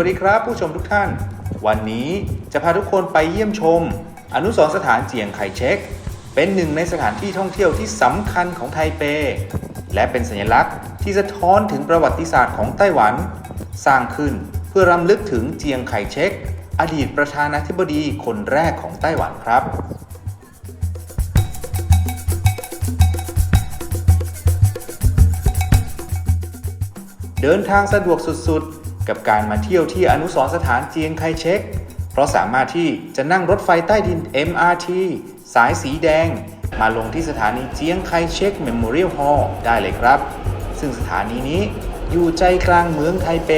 วัสดีครับ ผู้ชมทุกท่าน วันนี้จะพาทุกคนไปเยี่ยมชม อนุสรสถานเจียงไคเชกเป็นหนึ่งในสถานที่ท่องเที่ยวที่สำคัญของไทเป และเป็นสัญลักษณ์ที่สะท้อนถึงประวัติศาสตร์ของไต้หวัน สร้างขึ้นเพื่อรำลึกถึงเจียงไคเชกอดีตประธานาธิบดีคนแรกของไต้หวันครับเดินทางสะดวกสุด กับการมาเที่ยวที่อนุสรสถานเจียงไคเชกเพราะสามารถที่จะนั่งรถไฟใต้ดิน MRT สายสีแดง มาลงที่สถานีเจียงไคเชกเมมโมเรียลฮอลล์ได้เลยครับ ซึ่งสถานีนี้อยู่ใจกลางเมืองไทเป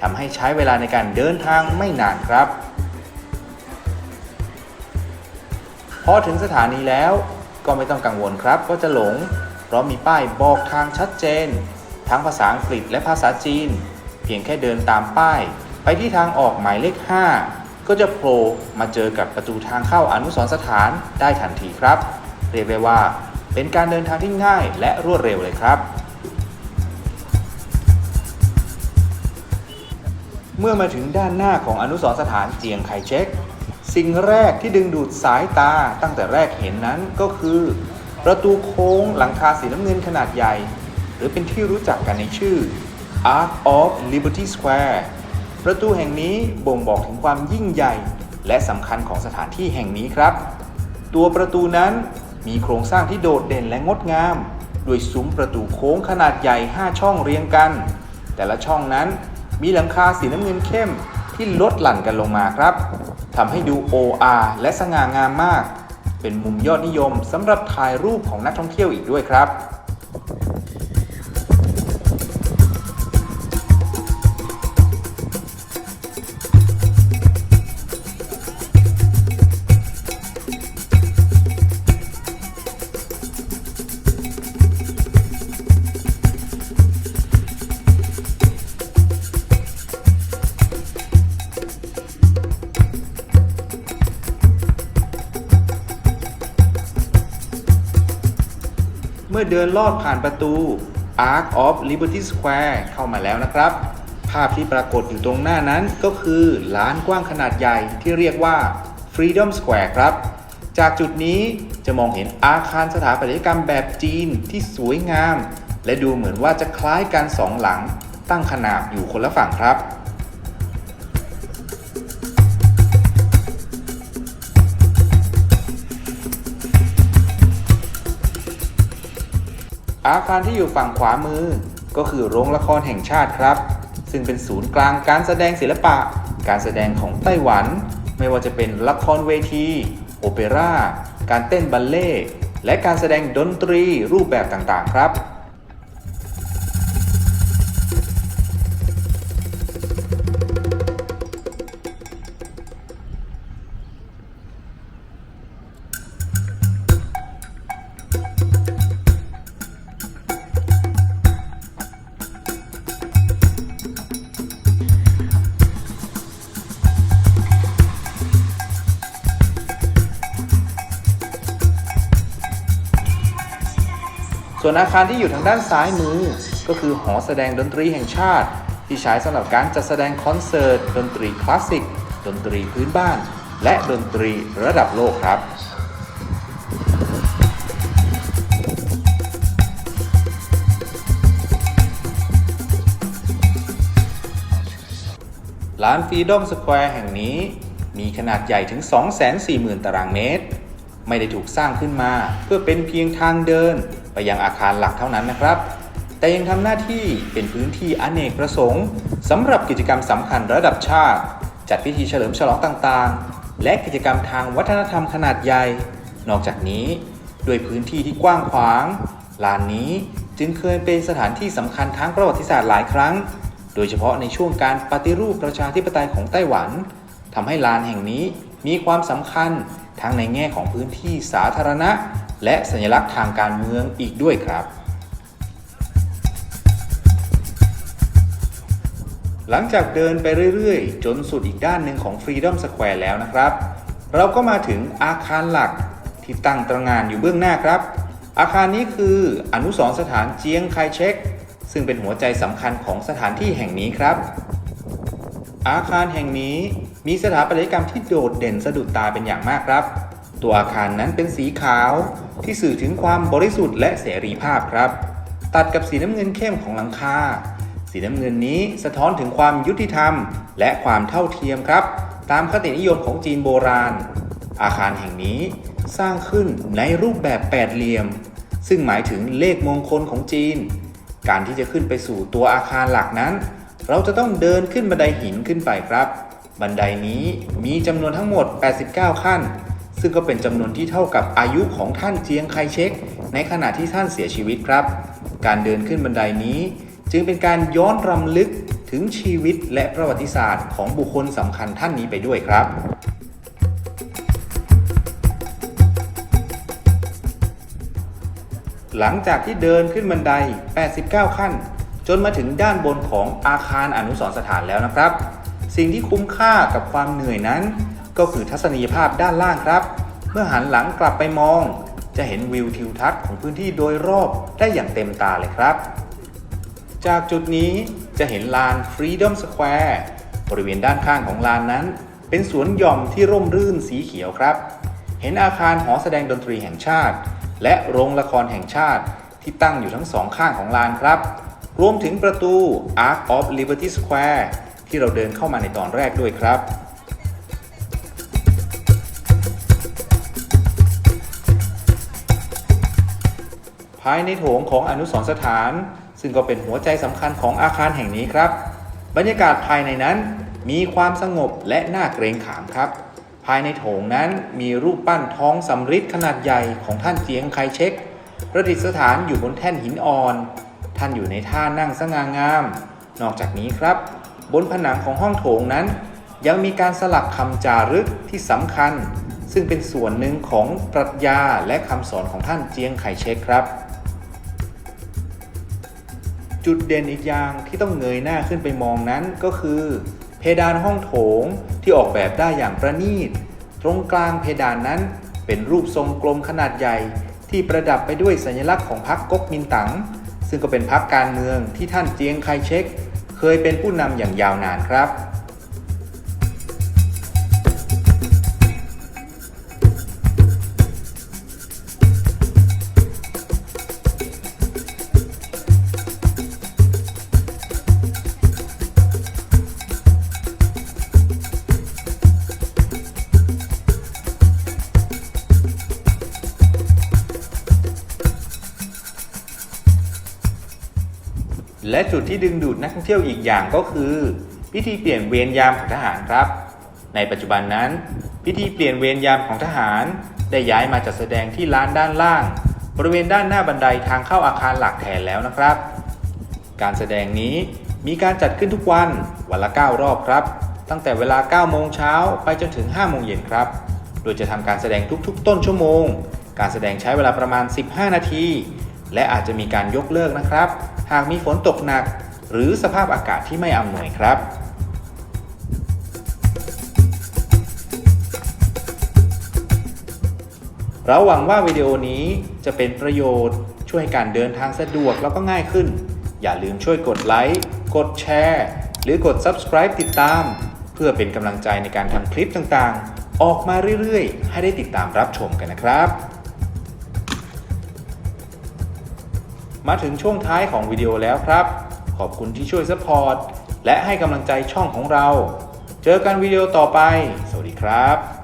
ทำให้ใช้เวลาในการเดินทางไม่นานครับ พอถึงสถานีแล้วก็ไม่ต้องกังวลครับว่าจะหลง เพราะมีป้ายบอกทางชัดเจน ทั้งภาษาอังกฤษและภาษาจีน เพียงแค่เดินตามป้าย ไปที่ทางออกหมายเลข 5 ก็จะโผล่มาเจอกับประตูทางเข้าอนุสรสถานได้ทันทีครับ เรียกได้ว่าเป็นการเดินทางที่ง่ายและรวดเร็วเลยครับ เมื่อมาถึงด้านหน้าของอนุสรสถานเจียงไคเชกสิ่งแรกที่ดึงดูดสายตาตั้งแต่แรกเห็นนั้นก็คือ ประตูโค้งหลังคาสีน้ำเงินขนาดใหญ่ หรือเป็นที่รู้จักกันในชื่อ Arc of Liberty Square ประตูแห่งนี้บ่งบอกถึงความยิ่งใหญ่และสำคัญของสถานที่แห่งนี้ครับ ตัวประตูนั้นมีโครงสร้างที่โดดเด่นและงดงามด้วยซุ้มประตูโค้งขนาดใหญ่ 5 ช่องเรียงกัน แต่ละช่องนั้นมีหลังคาสีน้ำเงินเข้มที่ลดหลั่นกันลงมาครับทำให้ดู OR และสง่างามมาก เป็นมุมยอดนิยมสำหรับถ่ายรูปของนักท่องเที่ยวอีกด้วยครับ มื่อเดินลอดผ่านประตู Arc of Liberty Square เข้ามาแล้วนะครับ ภาพที่ปรากฏอยู่ตรงหน้านั้นก็คือลานกว้างขนาดใหญ่ที่เรียกว่า Freedom Square ครับ จากจุดนี้จะมองเห็นอาคารสถาปัตยกรรมแบบจีนที่สวยงาม และดูเหมือนว่าจะคล้ายกันสองหลังตั้งขนาบอยู่คนละฝั่งครับ อาคารที่อยู่ฝั่งขวามือ ก็คือโรงละครแห่งชาติครับ ซึ่งเป็นศูนย์กลางการแสดงศิลปะ การแสดงของไต้หวัน ไม่ว่าจะเป็นละครเวที โอเปร่า การเต้นบัลเล่ และการแสดงดนตรีรูปแบบต่างๆ ครับ ส่วนอาคารที่อยู่ทางด้านซ้ายมือ ก็คือหอแสดงดนตรีแห่งชาติ ที่ใช้สำหรับการจัดแสดงคอนเสิร์ต ดนตรีคลาสสิก ดนตรีพื้นบ้าน และดนตรีระดับโลกครับลานฟรีดอมสแควร์แห่งนี้มีขนาดใหญ่ถึง 240,000 ตารางเมตร ไม่ได้ถูกสร้างขึ้นมา เพื่อเป็นเพียงทางเดิน ไปยังอาคารหลักเท่านั้นนะครับ แต่ยังทำหน้าที่เป็นพื้นที่อเนกประสงค์สำหรับกิจกรรมสำคัญระดับชาติ จัดพิธีเฉลิมฉลองต่างๆ และกิจกรรมทางวัฒนธรรมขนาดใหญ่ นอกจากนี้ ด้วยพื้นที่ที่กว้างขวางลานนี้จึงเคยเป็นสถานที่สำคัญทางประวัติศาสตร์หลายครั้ง โดยเฉพาะในช่วงการปฏิรูปประชาธิปไตยของไต้หวันทำให้ลานแห่งนี้มีความสำคัญ ทั้งในแง่ของพื้นที่สาธารณะ และสัญลักษณ์ทางการเมืองอีกด้วยครับ หลังจากเดินไปเรื่อยๆ จนสุดอีกด้านหนึ่งของ Freedom Square แล้วนะครับ เราก็มาถึงอาคารหลักที่ตั้งตระงานอยู่เบื้องหน้าครับ อาคารนี้คืออนุสรสถานเจียงไคเชกซึ่งเป็นหัวใจสำคัญของสถานที่แห่งนี้ครับ อาคารแห่งนี้ มีสถาปัตยกรรมที่โดดเด่นสะดุดตาเป็นอย่างมากครับ ตัวอาคารนั้นเป็นสีขาวที่สื่อถึงความบริสุทธิ์และเสรีภาพครับ ตัดกับสีน้ำเงินเข้มของหลังคา สีน้ำเงินนี้สะท้อนถึงความยุติธรรม และความเท่าเทียมครับ ตามคตินิยมของจีนโบราณ อาคารแห่งนี้สร้างขึ้นในรูปแบบแปดเหลี่ยม ซึ่งหมายถึงเลขมงคลของจีน การที่จะขึ้นไปสู่ตัวอาคารหลักนั้น เราจะต้องเดินขึ้นบันไดหินขึ้นไปครับ บันไดนี้มีจำนวนทั้งหมด 89 ขั้น ซึ่งก็เป็นจำนวนที่เท่ากับอายุของท่านเจียงไคเชกในขณะที่ท่านเสียชีวิตครับ การเดินขึ้นบันไดนี้ จึงเป็นการย้อนรำลึกถึงชีวิตและประวัติศาสตร์ของบุคคลสำคัญท่านนี้ไปด้วยครับหลังจากที่เดินขึ้นบันได 89 ขั้น จนมาถึงด้านบนของอาคารอนุสรณ์สถานแล้วนะครับ สิ่งที่คุ้มค่ากับความเหนื่อยนั้น ก็คือทัศนียภาพด้านล่างครับ เมื่อหันหลังกลับไปมอง จะเห็นวิวทิวทัศน์ของพื้นที่โดยรอบได้อย่างเต็มตาเลยครับ จากจุดนี้จะเห็นลาน Freedom Square บริเวณด้านข้างของลานนั้น เป็นสวนหย่อมที่ร่มรื่นสีเขียวครับ เห็นอาคารหอแสดงดนตรีแห่งชาติ และโรงละครแห่งชาติที่ตั้งอยู่ทั้งสองข้างของลานครับ รวมถึงประตู Arc of Liberty Square ที่เราเดินเข้ามาในตอนแรกด้วยครับภายในโถงของอนุสรสถาน ซึ่งก็เป็นหัวใจสำคัญของอาคารแห่งนี้ครับ บรรยากาศภายในนั้นมีความสงบและน่าเกรงขามครับ ภายในโถงนั้นมีรูปปั้นท้องสำริดขนาดใหญ่ของท่านเจียงไคเชกประดิษฐานอยู่บนแท่นหินอ่อน ท่านอยู่ในท่านั่งสง่างาม นอกจากนี้ครับ บนผนังของห้องโถงนั้น ยังมีการสลักคำจารึกที่สำคัญ ซึ่งเป็นส่วนหนึ่งของปรัชญาและคำสอนของท่านเจียงไคเชกครับ จุดเด่นอีกอย่างที่ต้องเงยหน้าขึ้นไปมองนั้นก็คือ เพดานห้องโถงที่ออกแบบได้อย่างประณีต ตรงกลางเพดานนั้นเป็นรูปทรงกลมขนาดใหญ่ ที่ประดับไปด้วยสัญลักษณ์ของพรรคก๊กมินตั๋งซึ่งก็เป็นพรรคการเมืองที่ท่านเจียงไคเชก เคยเป็นผู้นำอย่างยาวนานครับ และจุดที่ดึงดูดนักท่องเที่ยวอีกอย่างก็คือ พิธีเปลี่ยนเวรยามของทหารครับ ในปัจจุบันนั้น พิธีเปลี่ยนเวรยามของทหาร ได้ย้ายมาจัดแสดงที่ลานด้านล่าง บริเวณด้านหน้าบันไดทางเข้าอาคารหลักแทนแล้วนะครับ การแสดงนี้มีการจัดขึ้นทุกวันวันละ 9 รอบครับ ตั้งแต่เวลา 9 โมงเช้าไปจนถึง 5 โมงเย็นครับ โดยจะทำการแสดงทุกๆ ต้นชั่วโมง การแสดงใช้เวลาประมาณ 15 นาที และอาจจะมีการยกเลิกนะครับ หากมีฝนตกหนัก หรือสภาพอากาศที่ไม่อำนวยครับเราหวังว่าวิดีโอนี้จะเป็นประโยชน์ช่วยการเดินทางสะดวกแล้วก็ง่ายขึ้น อย่าลืมช่วยกดไลค์กดแชร์ หรือกด subscribe ติดตาม เพื่อเป็นกำลังใจในการทำคลิปต่างๆ ออกมาเรื่อยๆ ให้ได้ติดตามรับชมกันนะครับ มาถึงช่วงท้ายของวิดีโอแล้วครับ ขอบคุณที่ช่วยสปอร์ตและให้กำลังใจช่องของเรา เจอกันวิดีโอต่อไป สวัสดีครับ